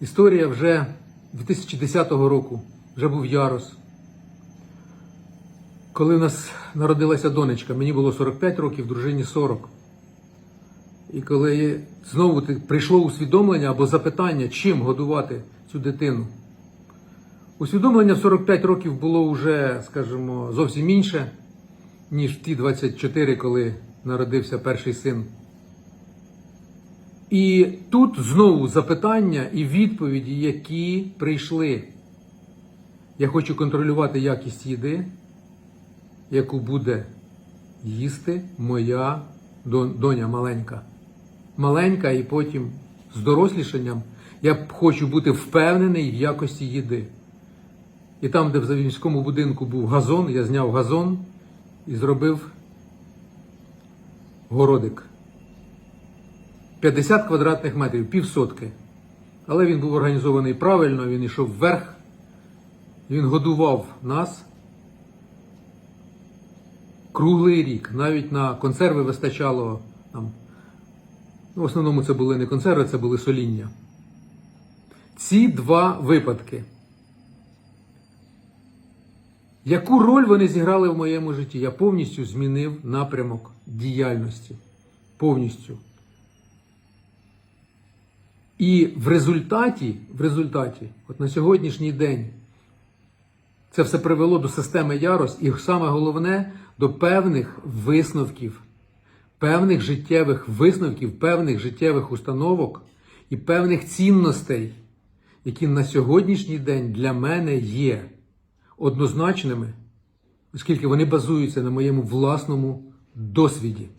Історія вже 2010 року, вже був ярос. Коли в нас народилася донечка, мені було 45 років, дружині 40. І коли знову прийшло усвідомлення або запитання, чим годувати цю дитину. Усвідомлення в 45 років було вже, скажімо, зовсім інше, ніж в ті 24, коли народився перший син. І тут знову запитання і відповіді, які прийшли. Я хочу контролювати якість їди, яку буде їсти моя доня маленька. Маленька і потім з дорослішанням я хочу бути впевнений в якості їди. І там, де в Завінському будинку був газон, я зняв газон і зробив городик. 50 квадратних метрів, півсотки. Але він був організований правильно, він йшов вверх, він годував нас круглий рік. Навіть на консерви вистачало. Ну, в основному це були не консерви, це були соління. Ці два випадки. Яку роль вони зіграли в моєму житті? Я повністю змінив напрямок діяльності. Повністю. І в результаті, в результаті, от на сьогоднішній день, це все привело до системи Ярос, і саме головне до певних висновків, певних життєвих висновків, певних життєвих установок і певних цінностей, які на сьогоднішній день для мене є однозначними, оскільки вони базуються на моєму власному досвіді.